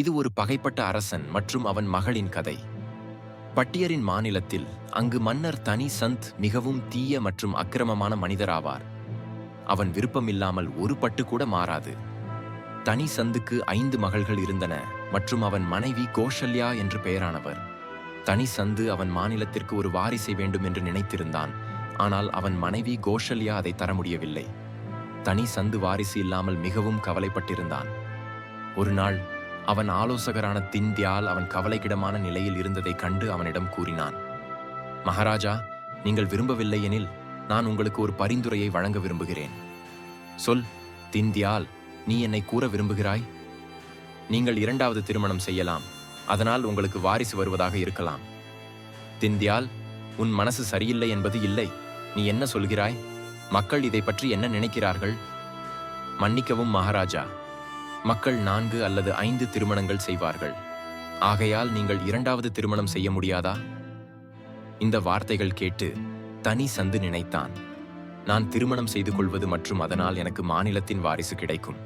இது ஒரு பகைப்பட்ட அரசன் மற்றும் அவன் மகளின் கதை. பட்டியரின் மாநிலத்தில் அங்கு மன்னர் தனி சந்த் மிகவும் தீய மற்றும் அக்கிரமமான மனிதராவார். அவன் விருப்பமில்லாமல் ஒரு பட்டு கூட மாறாது. தனி சந்துக்கு ஐந்து மகள்கள் இருந்தன மற்றும் அவன் மனைவி கோஷல்யா என்று பெயரானவர். தனி சந்து அவன் மாநிலத்திற்கு ஒரு வாரிசை வேண்டும் என்று நினைத்திருந்தான். ஆனால் அவன் மனைவி கோஷல்யா அதை தர முடியவில்லை. தனி சந்து வாரிசு இல்லாமல் மிகவும் கவலைப்பட்டிருந்தான். ஒரு நாள் அவன் ஆலோசகரான தின்தியால் அவன் கவலைக்கிடமான நிலையில் இருந்ததைக் கண்டு அவனிடம் கூறினான் மகாராஜா நீங்கள் விரும்பவில்லை எனில் நான் உங்களுக்கு ஒரு பரிந்துரையை வழங்க விரும்புகிறேன். சொல் தின்தியால் நீ என்னை கூற விரும்புகிறாய்? நீங்கள் இரண்டாவது திருமணம் செய்யலாம் அதனால் உங்களுக்கு வாரிசு வருவதாக இருக்கலாம். தின்தியால் உன் மனசு சரியில்லை என்பது இல்லை நீ என்ன சொல்கிறாய்? மக்கள் இதை பற்றி என்ன நினைக்கிறார்கள்? மன்னிக்கவும் மகாராஜா மக்கள் நான்கு அல்லது ஐந்து திருமணங்கள் செய்வார்கள். ஆகையால் நீங்கள் இரண்டாவது திருமணம் செய்ய முடியாதா? இந்த வார்த்தைகள் கேட்டு தனி சந்து நினைத்தான். நான் திருமணம் செய்து கொள்வது மற்றும் அதனால் எனக்கு மாநிலத்தின் வாரிசு கிடைக்கும்.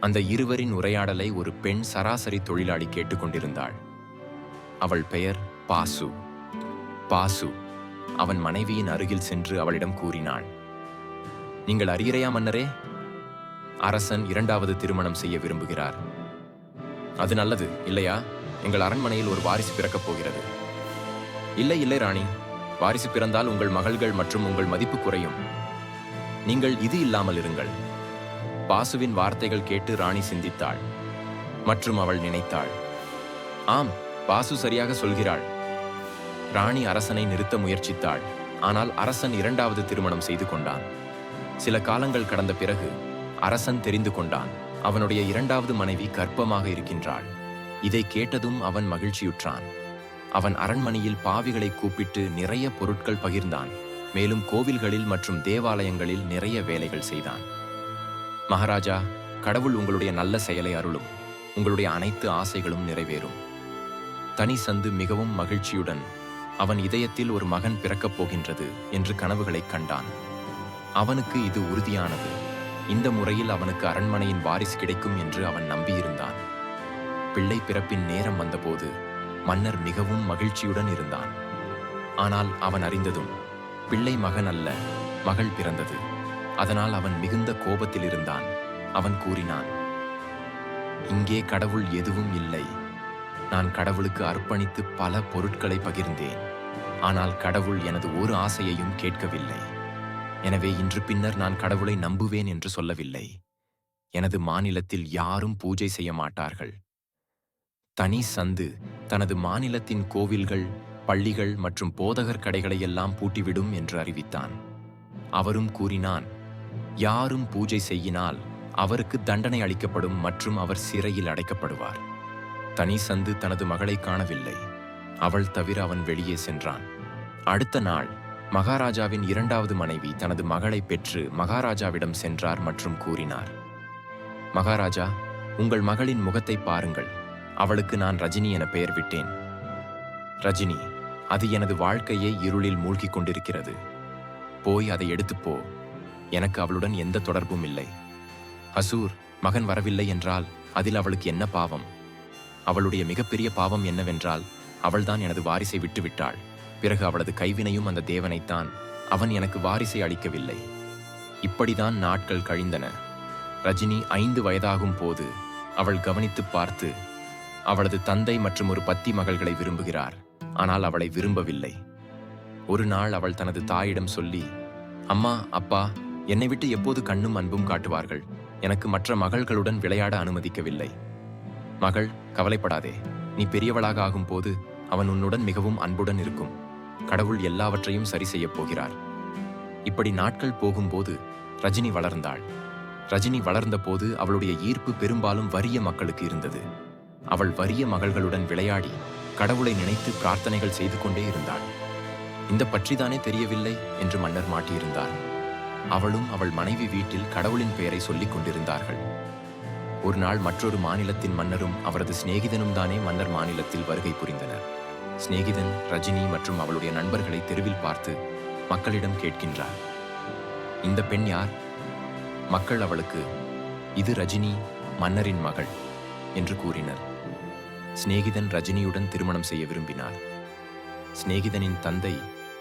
அந்த இருவரின் உரையாடலை ஒரு பெண் சராசரி தொழிலாளி கேட்டுக்கொண்டிருந்தாள் அவள் பெயர் பாசு. பாசு அவன் மனைவியின் அருகில் சென்று அவளிடம் கூறினாள். நீங்கள் அறிகிறையா மன்னரே? அரசன் இரண்டாவது திருமணம் செய்ய விரும்புகிறார். அது நல்லது இல்லையா? எங்கள் அரண்மனையில் ஒரு வாரிசு பிறக்கப் போகிறது. இல்லை இல்லை ராணி. வாரிசு பிறந்தால் உங்கள் மகள்கள் மற்றும் உங்கள் மதிப்பு குறையும். நீங்கள் இது இல்லாமல் இருங்கள். பாசுவின் வார்த்தைகள் கேட்டு ராணி சிந்தித்தாள். மற்றும் அவள் நினைத்தாள். ஆம் பாசு சரியாக சொல்கிறாள். ராணி அரசனை நிறுத்த முயற்சித்தாள். ஆனால் அரசன் இரண்டாவது திருமணம் செய்து கொண்டான். சில காலங்கள் கடந்த பிறகு அரசன் தெரிந்து கொண்டான். அவனுடைய இரண்டாவது மனைவி கர்ப்பமாக இருக்கின்றாள். இதை கேட்டதும் அவன் மகிழ்ச்சியுற்றான். அவன் அரண்மனையில் பாவிகளை கூப்பிட்டு நிறைய பொருட்கள் பகிர்ந்தான். மேலும் கோவில்களில் மற்றும் தேவாலயங்களில் நிறைய வேலைகள் செய்தான். மகாராஜா கடவுள் உங்களுடைய நல்ல செயலை அருளும். உங்களுடைய அனைத்து ஆசைகளும் நிறைவேறும். தனி சந்து மிகவும் மகிழ்ச்சியுடன் அவன் இதயத்தில் ஒரு மகன் பிறக்கப் போகின்றது என்று கனவுகளைக் கண்டான். அவனுக்கு இது உறுதியானது. இந்த முறையில் அவனுக்கு அரண்மனையின் வாரிசு கிடைக்கும் என்று அவன் நம்பியிருந்தான். பிள்ளை பிறப்பின் நேரம் வந்தபோது மன்னர் மிகவும் மகிழ்ச்சியுடன் இருந்தான். ஆனால் அவன் அறிந்ததும் பிள்ளை மகன் அல்ல மகள் பிறந்தது. அதனால் அவன் மிகுந்த கோபத்தில் இருந்தான். அவன் கூறினான் இங்கே கடவுள் எதுவும் இல்லை. நான் கடவுளுக்கு அர்ப்பணித்து பல பொருட்களை பகிர்ந்தேன். ஆனால் கடவுள் எனது ஒரு ஆசையையும் கேட்கவில்லை. எனவே இன்று பின்னர் நான் கடவுளை நம்புவேன் என்று சொல்லவில்லை. எனது மாநிலத்தில் யாரும் பூஜை செய்ய மாட்டார்கள். தனி சந்து தனது மாநிலத்தின் கோவில்கள் பள்ளிகள் மற்றும் போதகர் கடைகளை எல்லாம் பூட்டிவிடும் என்று அறிவித்தான். அவரும் கூறினான் யாரும் பூஜை செய்யினால் அவருக்கு தண்டனை அளிக்கப்படும் மற்றும் அவர் சிறையில் அடைக்கப்படுவார். தனி சந்து தனது மகளை காணவில்லை. அவள் தவிர அவன் வெளியே சென்றான். அடுத்த நாள் மகாராஜாவின் இரண்டாவது மனைவி தனது மகளை பெற்று மகாராஜாவிடம் சென்றார் மற்றும் கூறினார் மகாராஜா உங்கள் மகளின் முகத்தை பாருங்கள். அவளுக்கு நான் ரஜினி என பெயர் விட்டேன். ரஜினி அது எனது வாழ்க்கையை இருளில் மூழ்கிக் கொண்டிருக்கிறது. போய் அதை எடுத்துப்போ எனக்கு அவளுடன் எந்த தொடர்பும் இல்லை. அசூர் மகன் வரவில்லை என்றால் அதில் அவளுக்கு என்ன பாவம்? அவளுடைய மிகப்பெரிய பாவம் என்னவென்றால் அவள்தான் எனது வாரிசை விட்டுவிட்டாள். பிறகு அவளது கைவினையும் அந்த தேவனைத்தான். அவன் எனக்கு வாரிசை அளிக்கவில்லை. இப்படிதான் நாட்கள் கழிந்தன. ரஜினி ஐந்து வயதாகும் போது அவள் கவனித்துப் பார்த்து அவளது தந்தை மற்றும் ஒரு பத்தி மகள்களை விரும்புகிறார். ஆனால் அவளை விரும்பவில்லை. ஒரு நாள் அவள் தனது தாயிடம் சொல்லி அம்மா அப்பா என்னை விட்டு எப்போது கண்ணும் அன்பும் காட்டுவார்கள்? எனக்கு மற்ற மகள்களுடன் விளையாட அனுமதிக்கவில்லை. மகள் கவலைப்படாதே. நீ பெரியவளாக ஆகும்போது அவன் உன்னுடன் மிகவும் அன்புடன் இருக்கும். கடவுள் எல்லாவற்றையும் சரி செய்யப் போகிறார். இப்படி நாட்கள் போகும்போது ரஜினி வளர்ந்தாள். ரஜினி வளர்ந்தபோது அவளுடைய ஈர்ப்பு பெரும்பாலும் வறிய மக்களுக்கு இருந்தது. அவள் வறிய மகள்களுடன் விளையாடி கடவுளை நினைத்து பிரார்த்தனைகள் செய்து கொண்டே இருந்தாள். இந்த பற்றிதானே தெரியவில்லை என்று மன்னர் மாட்டியிருந்தார். அவளும் அவள் மனைவி வீட்டில் கடவுளின் பெயரை சொல்லிக் கொண்டிருந்தார்கள். ஒரு நாள் மற்றொரு மாநிலத்தின் மன்னரும் அவரது சிநேகிதனும் தானே மன்னர் மாநிலத்தில் வருகை புரிந்தனர். சிநேகிதன் ரஜினி மற்றும் அவளுடைய நண்பர்களை தெருவில் பார்த்து மக்களிடம் கேட்கின்றார் இந்த பெண் யார்? மக்கள் அவளுக்கு இது ரஜினி மன்னரின் மகள் என்று கூறினர். சிநேகிதன் ரஜினியுடன் திருமணம் செய்ய விரும்பினார். சிநேகிதனின் தந்தை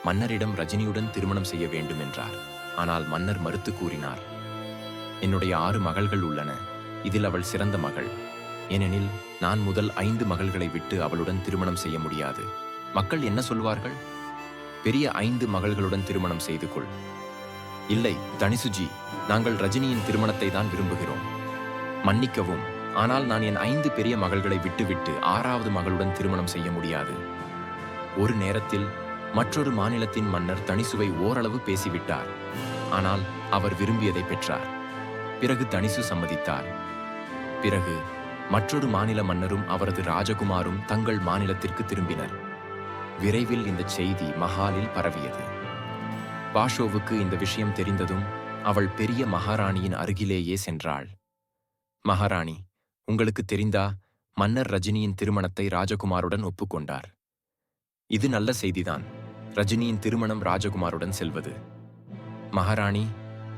மன்னரிடம் ரஜினியுடன் திருமணம் செய்ய வேண்டும் என்றார் ஆனால் மன்னர் மறுத்து கூறினார் என்னுடைய ஆறு மகள்கள் உள்ளன. இதில் அவள் சிறந்த மகள். ஏனெனில் நான் முதல் ஐந்து மகள்களை விட்டு அவளுடன் திருமணம் செய்ய முடியாது. மக்கள் என்ன சொல்வார்கள்? பெரிய ஐந்து மகள்களுடன் திருமணம் செய்து கொள். இல்லை தனிசுஜி நாங்கள் ரஜினியின் திருமணத்தை தான் விரும்புகிறோம். மன்னிக்கவும் ஆனால் நான் என் ஐந்து பெரிய மகள்களை விட்டுவிட்டு ஆறாவது மகளுடன் திருமணம் செய்ய முடியாது. ஒரு நேரத்தில் மற்றொரு மாநிலத்தின் மன்னர் தனிசுவை ஓரளவு பேசிவிட்டார். ஆனால் அவர் விரும்பியதை பெற்றார். பிறகு தனிசு சம்மதித்தார். பிறகு மற்றொரு மாநில மன்னரும் அவரது ராஜகுமாரும் தங்கள் மாநிலத்திற்கு திரும்பினர். விரைவில் இந்த செய்தி மஹாலில் பரவியது. பாஷோவுக்கு இந்த விஷயம் தெரிந்ததும் அவள் பெரிய மகாராணியின் அருகிலேயே சென்றாள். மகாராணி உங்களுக்கு தெரிந்தா மன்னர் ரஜினியின் திருமணத்தை ராஜகுமாருடன் ஒப்புக்கொண்டார். இது நல்ல செய்திதான். ரஜினியின் திருமணம் ராஜகுமாருடன் செல்வது. மகாராணி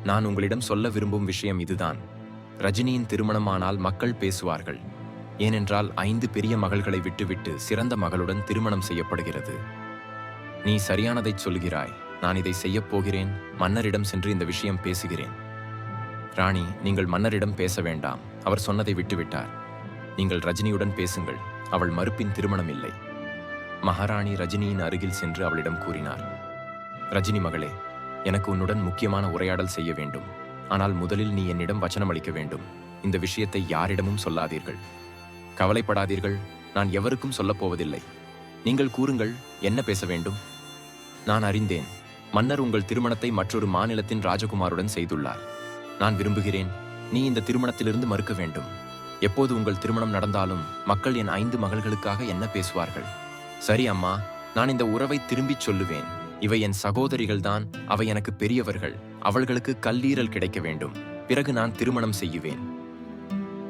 நான் உங்களிடம் சொல்ல விரும்பும் விஷயம் இதுதான். ரஜினியின் திருமணமானால் மக்கள் பேசுவார்கள். ஏனென்றால் ஐந்து பெரிய மகள்களை விட்டுவிட்டு சிறந்த மகளுடன் திருமணம் செய்யப்படுகிறது. நீ சரியானதைச் சொல்கிறாய். நான் இதை செய்யப் போகிறேன். மன்னரிடம் சென்று இந்த விஷயம் பேசுகிறேன். ராணி நீங்கள் மன்னரிடம் பேச வேண்டாம். அவர் சொன்னதை விட்டுவிட்டார். நீங்கள் ரஜினியுடன் பேசுங்கள். அவள் மறுப்பின் திருமணம் இல்லை மகாராணி ரஜினியின் அருகில் சென்று அவளிடம் கூறினார். ரஜினி மகளே எனக்கு உன்னுடன் முக்கியமான உரையாடல் செய்ய வேண்டும். ஆனால் முதலில் நீ என்னிடம் வச்சனம் அளிக்க வேண்டும். இந்த விஷயத்தை யாரிடமும் சொல்லாதீர்கள். கவலைப்படாதீர்கள். நான் எவருக்கும் சொல்லப் போவதில்லை. நீங்கள் கூறுங்கள் என்ன பேச வேண்டும்? நான் அறிந்தேன். மன்னர் உங்கள் திருமணத்தை மற்றொரு மாநிலத்தின் ராஜகுமாருடன் செய்துள்ளார். நான் விரும்புகிறேன் நீ இந்த திருமணத்திலிருந்து மறுக்க வேண்டும். எப்போது உங்கள் திருமணம் நடந்தாலும் மக்கள் என் ஐந்து மகள்களுக்காக என்ன பேசுவார்கள்? சரி அம்மா நான் இந்த உறவை திரும்பிச் சொல்லுவேன். இவை என் சகோதரிகள்தான் அவை எனக்கு பெரியவர்கள். அவள்களுக்கு கல்லீரல் கிடைக்க வேண்டும். பிறகு நான் திருமணம் செய்யுவேன்.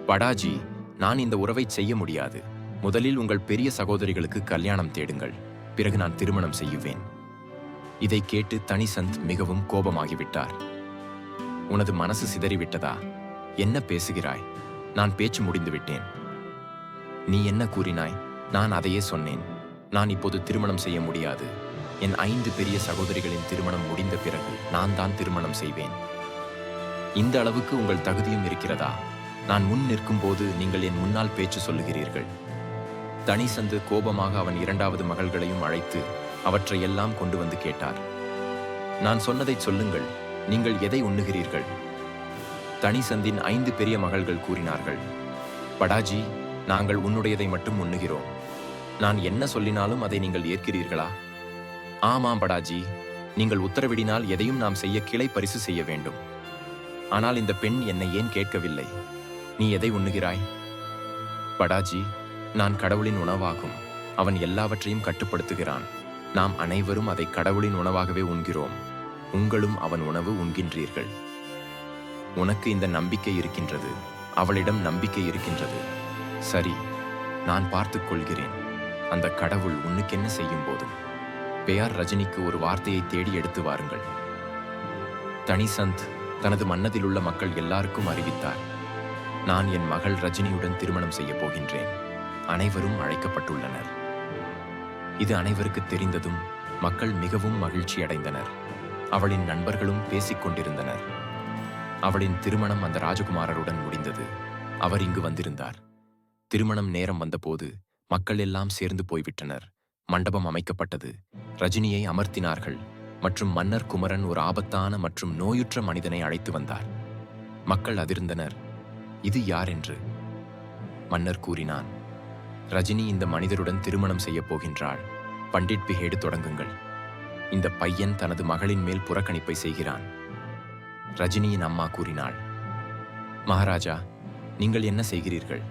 படாஜி நான் இந்த உறவை செய்ய முடியாது. முதலில் உங்கள் பெரிய சகோதரிகளுக்கு கல்யாணம் தேடுங்கள். பிறகு நான் திருமணம் செய்யுவேன். இதை கேட்டு தனிசந்த் மிகவும் கோபமாகிவிட்டார். உனது மனசு சிதறிவிட்டதா? என்ன பேசுகிறாய்? நான் பேச்சு முடிந்துவிட்டேன். நீ என்ன கூறினாய்? நான் அதையே சொன்னேன். நான் இப்போது திருமணம் செய்ய முடியாது. என் ஐந்து பெரிய சகோதரிகளின் திருமணம் முடிந்த பிறகு நான் தான் திருமணம் செய்வேன். இந்த அளவுக்கு உங்கள் தகுதியும் இருக்கிறதா? நான் முன் நிற்கும்போது நீங்கள் என் முன்னால் பேச்சு சொல்லுகிறீர்கள். தனிசந்து கோபமாக அவன் இரண்டாவது மகள்களையும் அழைத்து அவற்றை எல்லாம் கொண்டு வந்து கேட்டார். நான் சொன்னதைச் சொல்லுங்கள் நீங்கள் எதை உண்ணுகிறீர்கள்? தனிசந்தின் ஐந்து பெரிய மகள்கள் கூறினார்கள் படாஜி நாங்கள் உன்னுடையதை மட்டும் உண்ணுகிறோம். நான் என்ன சொல்லினாலும் அதை நீங்கள் ஏற்கிறீர்களா? ஆமாம் படாஜி நீங்கள் உத்தரவிடினால் எதையும் நாம் செய்ய கிளை பரிசு செய்ய வேண்டும். ஆனால் இந்த பெண் என்னை ஏன் கேட்கவில்லை? நீ எதை உண்ணுகிறாய்? படாஜி நான் கடவுளின் உணவாகும். அவன் எல்லாவற்றையும் கட்டுப்படுத்துகிறான். நாம் அனைவரும் அதை கடவுளின் உணவாகவே உண்கிறோம். உங்களும் அவன் உணவு உண்கின்றீர்கள். உனக்கு இந்த நம்பிக்கை இருக்கின்றது. அவளிடம் நம்பிக்கை இருக்கின்றது. சரி நான் பார்த்துக் கொள்கிறேன். அந்த கடவுள் உன்னுக்கென்ன செய்யும் போதும் பெயார் ரஜினிக்கு ஒரு வார்த்தையை தேடி எடுத்து வாருங்கள். தனிசந்த் தனது மன்னதிலுள்ள மக்கள் எல்லாருக்கும் அறிவித்தார். நான் என் மகள் ரஜினியுடன் திருமணம் செய்யப் போகின்றேன். அனைவரும் அழைக்கப்பட்டுள்ளனர். இது அனைவருக்கு தெரிந்ததும் மக்கள் மிகவும் மகிழ்ச்சி அடைந்தனர். அவளின் நண்பர்களும் பேசிக்கொண்டிருந்தனர் அவளின் திருமணம் அந்த ராஜகுமாரருடன் முடிந்தது. அவர் இங்கு வந்திருந்தார். திருமணம் நேரம் வந்தபோது மக்கள் எல்லாம் சேர்ந்து போய்விட்டனர். மண்டபம் அமைக்கப்பட்டது. ரஜினியை அமர்த்தினார்கள் மற்றும் மன்னர் குமரன் ஒரு ஆபத்தான மற்றும் நோயுற்ற மனிதனை அழைத்து வந்தார். மக்கள் அதிர்ந்தனர். இது யார் என்று? மன்னர் கூறினான் ரஜினி இந்த மனிதருடன் திருமணம் செய்யப் போகின்றாள். பண்டிட் பிஹேடு தொடங்குங்கள். இந்த பையன் தனது மகளின் மேல் புறக்கணிப்பை செய்கிறான். ரஜினியின் அம்மா கூறினாள் மகாராஜா நீங்கள் என்ன செய்கிறீர்கள்?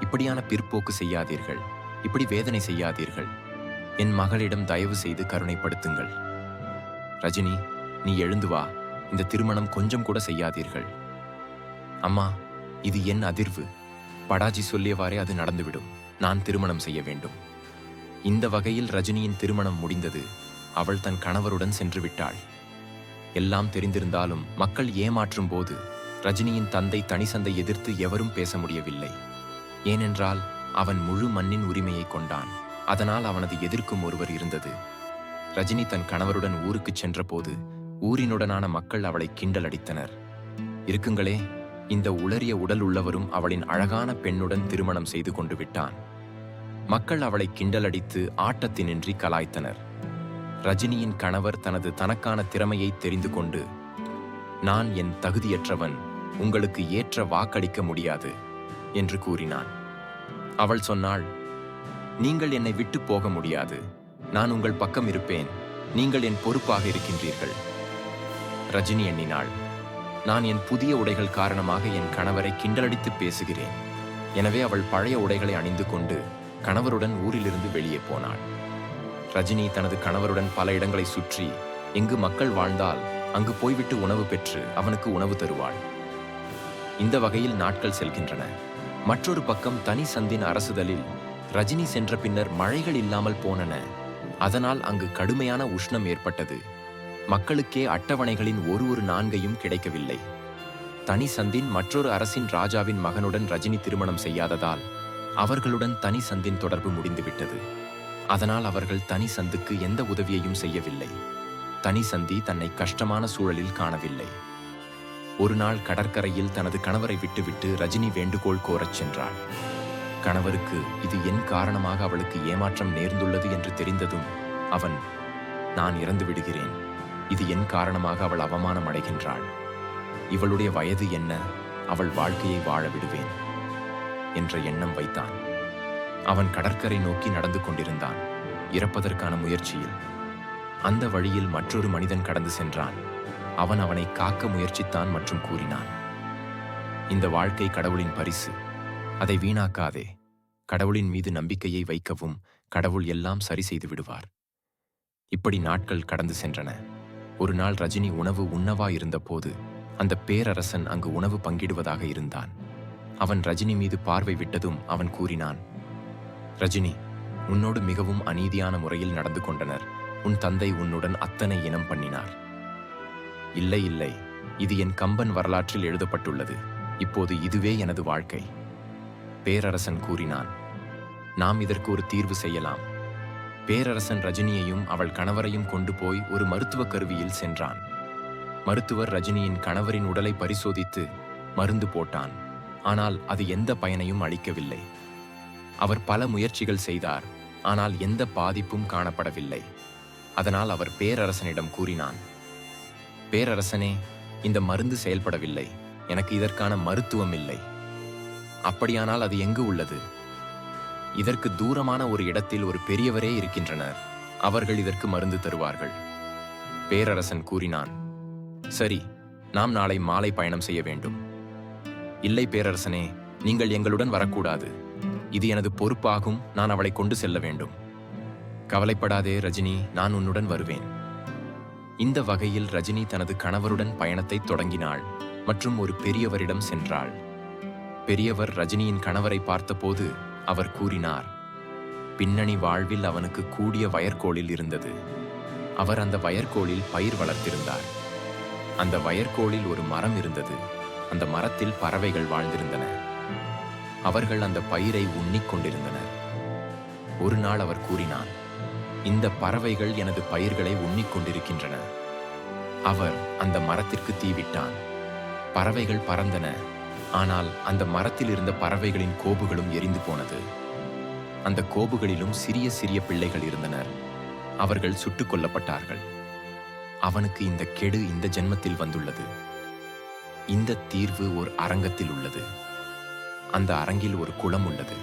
இப்படியான பிற்போக்கு செய்யாதீர்கள். இப்படி வேதனை செய்யாதீர்கள். என் மகளிடம் தயவு செய்து கருணைப்படுத்துங்கள். ரஜினி நீ எழுந்து வா. இந்த திருமணம் கொஞ்சம் கூட செய்யாதீர்கள். அம்மா இது என் அதிர்வு. படாஜி சொல்லியவாறே அது நடந்துவிடும். நான் திருமணம் செய்ய வேண்டும். இந்த வகையில் ரஜினியின் திருமணம் முடிந்தது. அவள் தன் கணவருடன் சென்று விட்டாள். எல்லாம் தெரிந்திருந்தாலும் மக்கள் ஏமாற்றும் போது ரஜினியின் தந்தை தனிசந்தை எதிர்த்து எவரும் பேச முடியவில்லை. ஏனென்றால் அவன் முழு மண்ணின் உரிமையை கொண்டான். அதனால் அவனது எதிர்க்கும் ஒருவர் இருந்தது. ரஜினி தன் கணவருடன் ஊருக்குச் சென்றபோது ஊரினுடனான மக்கள் அவளை கிண்டல் அடித்தனர் இருக்குங்களே இந்த உளறிய உடல் உள்ளவரும் அவளின் அழகான பெண்ணுடன் திருமணம் செய்து கொண்டு விட்டான். மக்கள் அவளை கிண்டலடித்து ஆட்டத்தினின்றி கலாய்த்தனர். ரஜினியின் கணவர் தனது தனக்கான திறமையை தெரிந்து கொண்டு நான் என் தகுதியற்றவன் உங்களுக்கு ஏற்ற வாக்களிக்க முடியாது என்று கூறினான். அவள் சொன்னாள் நீங்கள் என்னை விட்டு போக முடியாது. நான் உங்கள் பக்கம் இருப்பேன். நீங்கள் என் பொறுப்பாக இருக்கின்றீர்கள். ரஜினி எண்ணினாள். நான் என் புதிய உடைகள் காரணமாக என் கணவரை கிண்டலடித்து பேசுகிறேன். எனவே அவள் பழைய உடைகளை அணிந்து கொண்டு கணவருடன் ஊரிலிருந்து வெளியே போனாள். ரஜினி தனது கணவருடன் பல இடங்களை சுற்றி எங்கு மக்கள் வாழ்ந்தால் அங்கு போய்விட்டு உணவு பெற்று அவனுக்கு உணவு தருவாள். இந்த வகையில் நாட்கள் செல்கின்றன. மற்றொரு பக்கம் தனி சந்தின் அரசுதலில் ரஜினி சென்ற பின்னர் மழைகள் இல்லாமல் போனன. அதனால் அங்கு கடுமையான உஷ்ணம் ஏற்பட்டது. மக்களுக்கே அட்டவணைகளின் ஒரு ஒரு நான்கையும் கிடைக்கவில்லை. தனி சந்தின் மற்றொரு அரசின் ராஜாவின் மகனுடன் ரஜினி திருமணம் செய்யாததால் அவர்களுடன் தனி சந்தின் தொடர்பு முடிந்துவிட்டது. அதனால் அவர்கள் தனி சந்துக்கு எந்த உதவியையும் செய்யவில்லை. தனி சந்தி தன்னை கஷ்டமான சூழலில் காணவில்லை. ஒரு நாள் கடற்கரையில் தனது கணவரை விட்டுவிட்டு ரஜினி வேண்டுகோள் கோரச் சென்றாள். கணவருக்கு இது என் காரணமாக அவளுக்கு ஏமாற்றம் நேர்ந்துள்ளது என்று தெரிந்ததும் அவன் நான் இறந்து விடுகிறேன். இது என் காரணமாக அவள் அவமானம் அடைகின்றாள். இவளுடைய வயது என்ன? அவள் வாழ்க்கையை வாழ விடுவேன். என்ற எண்ணம் வைத்தான். அவன் கடற்கரை நோக்கி நடந்து கொண்டிருந்தான் இறப்பதற்கான முயற்சியில். அந்த வழியில் மற்றொரு மனிதன் கடந்து சென்றான். அவன் அவனை காக்க முயற்சித்தான் மற்றும் கூறினான் இந்த வாழ்க்கை கடவுளின் பரிசு. அதை வீணாக்காதே. கடவுளின் மீது நம்பிக்கையை வைக்கவும் கடவுள் எல்லாம் சரி செய்து விடுவார். இப்படி நாட்கள் கடந்து சென்றன. ஒரு நாள் ரஜினி உணவு உண்ணவா இருந்தபோது அந்த பேரரசன் அங்கு உணவு பங்கிடுவதாக இருந்தான். அவன் ரஜினி மீது பார்வை விட்டதும் அவன் கூறினான் ரஜினி உன்னோடு மிகவும் அநீதியான முறையில் நடந்து கொண்டனர். உன் தந்தை உன்னுடன் அத்தனை இனம் பண்ணினார். இல்லை இல்லை. இது என் கம்பன் வரலாற்றில் எழுதப்பட்டுள்ளது. இப்போது இதுவே எனது வாழ்க்கை. பேரரசன் கூறினான் நாம் இதற்கு ஒரு தீர்வு செய்யலாம். பேரரசன் ரஜினியையும் அவள் கணவரையும் கொண்டு போய் ஒரு மருத்துவக் கருவியில் சென்றான். மருத்துவர் ரஜினியின் கணவரின் உடலை பரிசோதித்து மருந்து போட்டான். ஆனால் அது எந்த பயனையும் அளிக்கவில்லை. அவர் பல முயற்சிகள் செய்தார் ஆனால் எந்த பாதிப்பும் காணப்படவில்லை. அதனால் அவர் பேரரசனிடம் கூறினான் பேரரசனே இந்த மருந்து செயல்படவில்லை. எனக்கு இதற்கான மருத்துவம் இல்லை. அப்படியானால் அது எங்கு உள்ளது? இதற்கு தூரமான ஒரு இடத்தில் ஒரு பெரியவரே இருக்கின்றனர். அவர்கள் இதற்கு மருந்து தருவார்கள். பேரரசன் கூறினான் சரி நாம் நாளை மாலை பயணம் செய்ய வேண்டும். இல்லை பேரரசனே நீங்கள் எங்களுடன் வரக்கூடாது. இது எனது பொறுப்பாகும் நான் அவளை கொண்டு செல்ல வேண்டும். கவலைப்படாதே ரஜினி நான் உன்னுடன் வருவேன். இந்த வகையில் ரஜினி தனது கணவருடன் பயணத்தை தொடங்கினாள் மற்றும் ஒரு பெரியவரிடம் சென்றாள். பெரியவர் ரஜினியின் கணவரை பார்த்தபோது அவர் கூறினார் பின்னணி வாழ்வில் அவனுக்கு கூடிய வயற்கோளில் இருந்தது. அவர் அந்த வயற்கோளில் பயிர் வளர்த்திருந்தார். அந்த வயற்கோளில் ஒரு மரம் இருந்தது. அந்த மரத்தில் பறவைகள் வாழ்ந்திருந்தன. அவர்கள் அந்த பயிரை உண்ணிக் கொண்டிருந்தனர். ஒரு நாள் அவர் கூறினான் இந்த பறவைகள் எனது பயிர்களை உண்ணிக் கொண்டிருக்கின்றன அவர் அந்த மரத்திற்கு தீவிட்டான் பறவைகள் பறந்தன. ஆனால் அந்த மரத்தில் இருந்த பறவைகளின் கோபுகளும் எரிந்து போனது. அந்த கோபுகளிலும் சிறிய சிறிய பிள்ளைகள் இருந்தனர். அவர்கள் சுட்டுக் கொல்லப்பட்டார்கள். அவனுக்கு இந்த கெடு இந்த ஜென்மத்தில் வந்துள்ளது. இந்த தீர்வு ஒரு அரங்கத்தில் உள்ளது. அந்த அரங்கில் ஒரு குளம் உள்ளது.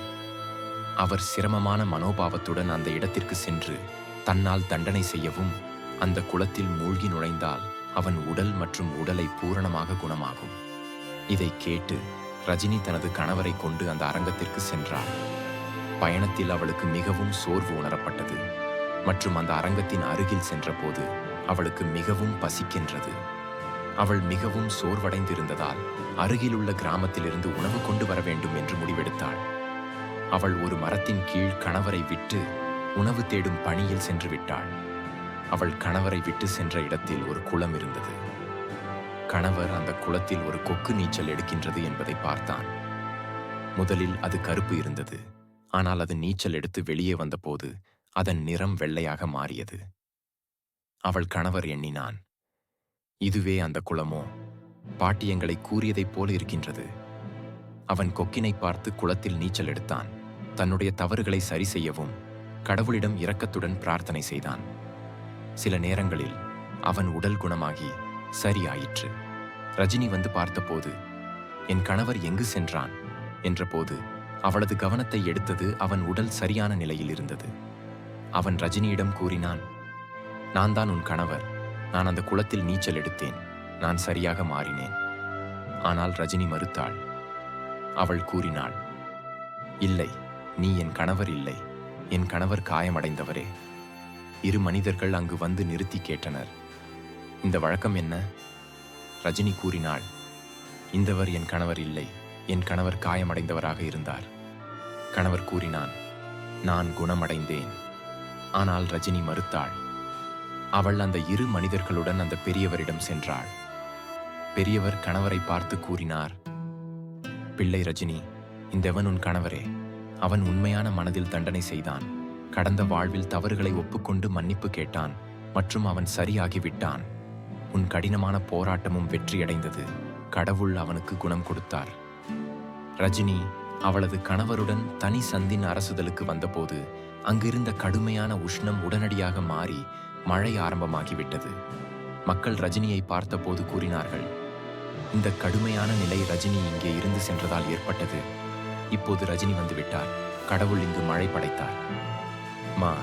அவர் சிரமமான மனோபாவத்துடன் அந்த இடத்திற்கு சென்று தன்னால் தண்டனை செய்யவும் அந்த குளத்தில் மூழ்கி நுழைந்தால் அவன் உடல் மற்றும் உடலை பூரணமாக குணமாகும். இதை கேட்டு ரஜினி தனது கணவரை கொண்டு அந்த அரங்கத்திற்கு சென்றாள். பயணத்தில் அவளுக்கு மிகவும் சோர்வு உணரப்பட்டது. மற்றும் அந்த அரங்கத்தின் அருகில் சென்றபோது அவளுக்கு மிகவும் பசிக்கின்றது. அவள் மிகவும் சோர்வடைந்திருந்ததால் அருகிலுள்ள கிராமத்திலிருந்து உணவு கொண்டு வர வேண்டும் என்று முடிவெடுத்தாள். அவள் ஒரு மரத்தின் கீழ் கணவரை விட்டு உணவு தேடும் பணியில் சென்று விட்டாள். அவள் கணவரை விட்டு சென்ற இடத்தில் ஒரு குளம் இருந்தது. கணவர் அந்த குளத்தில் ஒரு கொக்கு நீச்சல் எடுக்கின்றது என்பதை பார்த்தான். முதலில் அது கருப்பு இருந்தது. ஆனால் அது நீச்சல் எடுத்து வெளியே வந்தபோது அதன் நிறம் வெள்ளையாக மாறியது. அவள் கணவர் எண்ணினான் இதுவே அந்த குளமோ? பாட்டியங்களை கூறியதைப் போல இருக்கின்றது. அவன் கொக்கினை பார்த்து குளத்தில் நீச்சல் எடுத்தான். தன்னுடைய தவறுகளை சரி செய்யவும் கடவுளிடம் இரக்கத்துடன் பிரார்த்தனை செய்தான். சில நேரங்களில் அவன் உடல் குணமாகி சரியாயிற்று. ரஜினி வந்து பார்த்தபோது என் கணவர் எங்கு சென்றான்? என்றபோது அவளது கவனத்தை எடுத்தது அவன் உடல் சரியான நிலையில் இருந்தது. அவன் ரஜினியிடம் கூறினான் நான் தான் உன் கணவர். நான் அந்த குளத்தில் நீச்சல் எடுத்தேன். நான் சரியாக மாறினேன். ஆனால் ரஜினி மறுத்தாள் அவள் கூறினாள் இல்லை நீ என் கணவர் இல்லை. என் கணவர் காயமடைந்தவரே. இரு மனிதர்கள் அங்கு வந்து நிறுத்தி கேட்டனர். இந்த வழக்கம் என்ன? ரஜினி கூறினாள் இந்தவர் என் கணவர் இல்லை. என் கணவர் காயமடைந்தவராக இருந்தார். கணவர் கூறினான் நான் குணமடைந்தேன். ஆனால் ரஜினி மறுத்தாள் அவள் அந்த இரு மனிதர்களுடன் அந்த பெரியவரிடம் சென்றாள். பெரியவர் கணவரை பார்த்து கூறினார் பிள்ளை ரஜினி இந்தவன் உன் கணவரே. அவன் உண்மையான மனதில் தண்டனை செய்தான். கடந்த வாழ்வில் தவறுகளை ஒப்புக்கொண்டு மன்னிப்பு கேட்டான் மற்றும் அவன் சரியாகிவிட்டான். உன் கடினமான போராட்டமும் வெற்றியடைந்தது. கடவுள் அவனுக்கு குணம் கொடுத்தார். ரஜினி அவளது கணவருடன் தனி சந்தின் அரசுதலுக்கு வந்தபோது அங்கிருந்த கடுமையான உஷ்ணம் உடனடியாக மாறி மழை ஆரம்பமாகிவிட்டது. மக்கள் ரஜினியை பார்த்தபோது கூறினார்கள் இந்த கடுமையான நிலை ரஜினி இங்கே இருந்து சென்றதால் ஏற்பட்டது. இப்போது ரஜினி வந்துவிட்டார் கடவுள் இங்கு மழை படைத்தார். மா